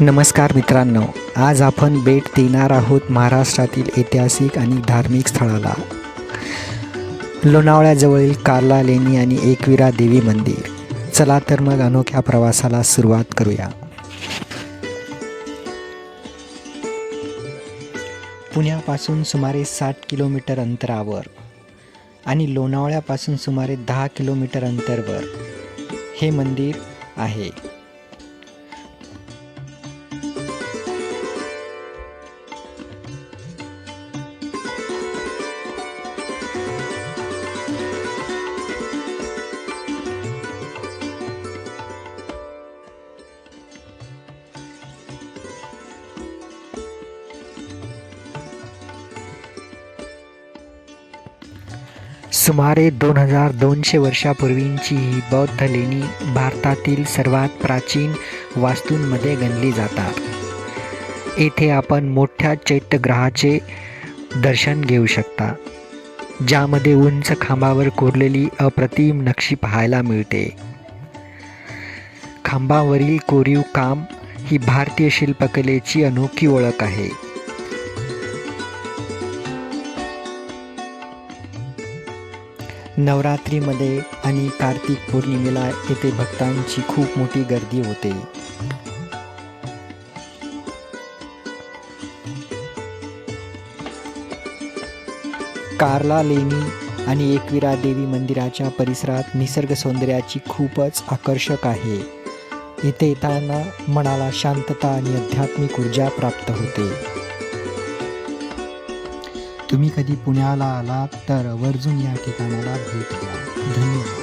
नमस्कार मित्रांनो आज आपण भेट देणार आहोत महाराष्ट्रातील ऐतिहासिक आणि धार्मिक स्थळाला. लोणावळ्याजवळील कार्ला लेणी आणि एकविरा देवी मंदिर. चला तर मग अनोख्या प्रवासाला सुरुवात करूया. पुण्यापासून सुमारे साठ किलोमीटर अंतरावर आणि लोणावळ्यापासून सुमारे दहा किलोमीटर अंतरवर हे मंदिर आहे. सुमारे दोन हजार दोनशे वर्षापूर्वींची ही बौद्ध लेणी भारतातील सर्वात प्राचीन वास्तूंमध्ये गणली जातात. येथे आपण मोठ्या चैत्यग्रहाचे दर्शन घेऊ शकता ज्यामध्ये उंच खांबावर कोरलेली अप्रतिम नक्षी पाहायला मिळते. खांबावरील कोरीव काम ही भारतीय शिल्पकलेची अनोखी ओळख आहे. नवरात्रीमध्ये आणि कार्तिक पौर्णिमेला येथे भक्तांची खूप मोठी गर्दी होते. कार्ला लेणी आणि एकविरा देवी मंदिराच्या परिसरात निसर्ग सौंदर्याची खूपच आकर्षक आहे. इथे येताना मनाला शांतता आणि आध्यात्मिक ऊर्जा प्राप्त होते. तुम्ही कधी पुण्याला आलात तर आवर्जून या ठिकाणाला भेट द्या. धन्यवाद.